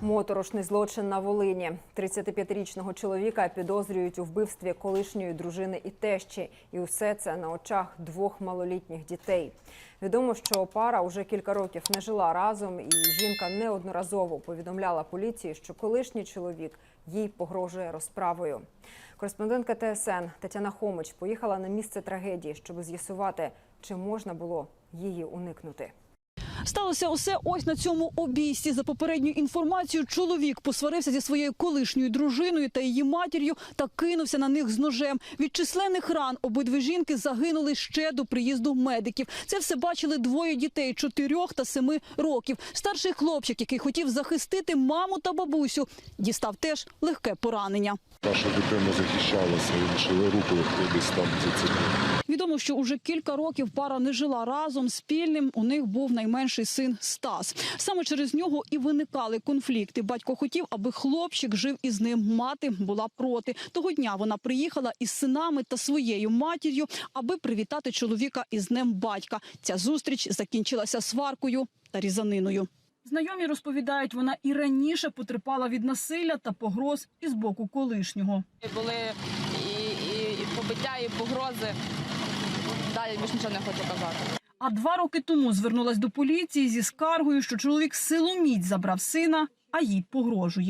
Моторошний злочин на Волині. 35-річного чоловіка підозрюють у вбивстві колишньої дружини і тещі. І усе це на очах двох малолітніх дітей. Відомо, що пара уже кілька років не жила разом, і жінка неодноразово повідомляла поліції, що колишній чоловік їй погрожує розправою. Кореспондентка ТСН Тетяна Хомич поїхала на місце трагедії, щоб з'ясувати, чи можна було її уникнути. Сталося усе ось на цьому обійсті. За попередньою інформацією, чоловік посварився зі своєю колишньою дружиною та її матір'ю та кинувся на них з ножем. Від численних ран обидві жінки загинули ще до приїзду медиків. Це все бачили двоє дітей чотирьох та семи років. Старший хлопчик, який хотів захистити маму та бабусю, дістав теж легке поранення. Наша дитина захищалася, він ще руку десь там зацепив. Відомо, що уже кілька років пара не жила разом. Спільним у них був найменший син Стас. Саме через нього і виникали конфлікти. Батько хотів, аби хлопчик жив із ним. Мати була проти. Того дня вона приїхала із синами та своєю матір'ю, аби привітати чоловіка із днем батька. Ця зустріч закінчилася сваркою та різаниною. Знайомі розповідають, вона і раніше потерпала від насилля та погроз із боку колишнього. Були і, і, і побиття, і погрози. Далі більш нічого не хочу казати. А два роки тому звернулась до поліції зі скаргою, що чоловік силоміць забрав сина, а їй погрожує.